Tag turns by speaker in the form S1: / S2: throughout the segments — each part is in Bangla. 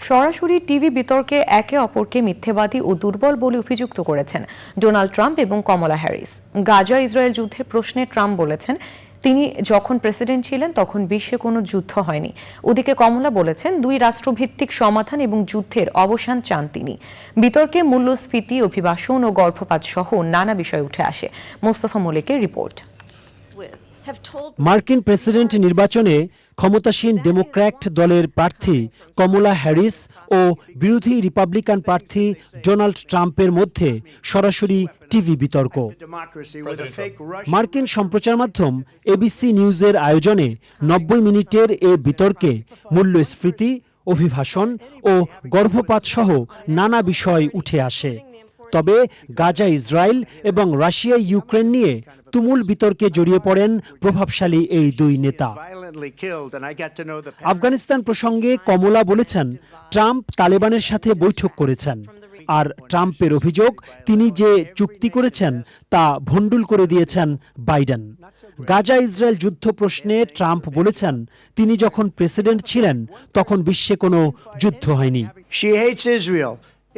S1: সরাসরি টিভি বিতর্কে একে অপরকে মিথ্যেবাদী ও দুর্বল বলে অভিযুক্ত করেছেন ডোনাল্ড ট্রাম্প এবং কমলা হ্যারিস। গাজা ইসরায়েল যুদ্ধের প্রশ্নে ট্রাম্প বলেছেন, তিনি যখন প্রেসিডেন্ট ছিলেন, তখন বিশ্বে কোনো যুদ্ধ হয়নি। ওদিকে কমলা বলেছেন, দুই রাষ্ট্রভিত্তিক সমাধান এবং যুদ্ধের অবসান চান তিনি। বিতর্কে মূল্যস্ফীতি, অভিবাসন ও গর্ভপাত সহ নানা বিষয় উঠে আসে। মোস্তফা মলিকের রিপোর্ট।
S2: মার্কিন প্রেসিডেন্ট নির্বাচনে ক্ষমতাসীন ডেমোক্র্যাট দলের প্রার্থী কমলা হ্যারিস ও বিরোধী রিপাবলিকান প্রার্থী ডোনাল্ড ট্রাম্পের মধ্যে সরাসরি টিভি বিতর্ক। মার্কিন সম্প্রচার মাধ্যম এবিসি নিউজের আয়োজনে নব্বই মিনিটের এ বিতর্কে মূল্যস্ফীতি অভিভাষণ ও গর্ভপাত সহ নানা বিষয় উঠে আসে। তবে গাজা, ইসরায়েল এবং রাশিয়া, ইউক্রেন নিয়ে তুমুল বিতর্কে জড়িয়ে পড়েন প্রভাবশালী এই দুই নেতা। আফগানিস্তান প্রসঙ্গে কমলা বলেছেন, ট্রাম্প তালেবানের সাথে বৈঠক করেছেন। আর ট্রাম্পের অভিযোগ, তিনি যে চুক্তি করেছেন, তা ভণ্ডুল করে দিয়েছেন বাইডেন। গাজা, ইসরায়েল যুদ্ধ প্রশ্নে ট্রাম্প বলেছেন, তিনি যখন প্রেসিডেন্ট ছিলেন, তখন বিশ্বে কোনো যুদ্ধ হয়নি।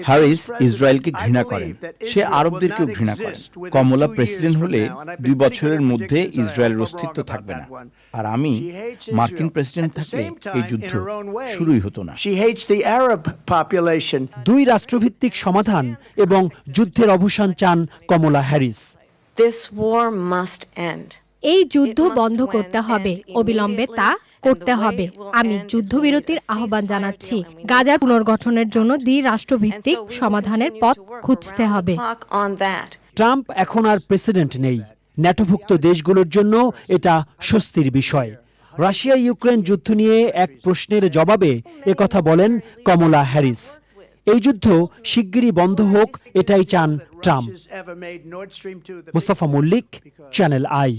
S3: হ্যারিস ইসরায়েলকে ঘৃণা
S4: করে
S3: সে আরবদেরকেও ঘৃণা
S4: করে
S3: কমলা প্রেসিডেন্ট হলে দুই বছরের মধ্যে ইসরায়েলের অস্তিত্ব থাকবে না। আর আমি মার্কিন প্রেসিডেন্ট থাকলে এই যুদ্ধ শুরুই হতো না।
S2: দুই রাষ্ট্রভিত্তিক সমাধান এবং যুদ্ধের অবসান চান কমলা হ্যারিস।
S5: এই যুদ্ধ বন্ধ করতে হবে অবিলম্বে তা করতে হবে। আমি যুদ্ধবিরতির আহ্বান জানাচ্ছি। গাজার পুনর্গঠনের জন্য দ্বি রাষ্ট্রভিত্তিক সমাধানের পথ খুঁজতে হবে.
S2: ট্রাম্প এখন আর প্রেসিডেন্ট নেই। ন্যাটোভুক্ত দেশগুলোর জন্য এটা স্বস্তির বিষয়। রাশিয়া ইউক্রেন যুদ্ধ নিয়ে এক প্রশ্নের জবাবে একথা বলেন কমলা হ্যারিস। এই যুদ্ধ শিগগিরই বন্ধ হোক এটাই চান Trump.
S4: Russia's ever made Nord Stream 2 the
S2: Mustafa Mallick Channel I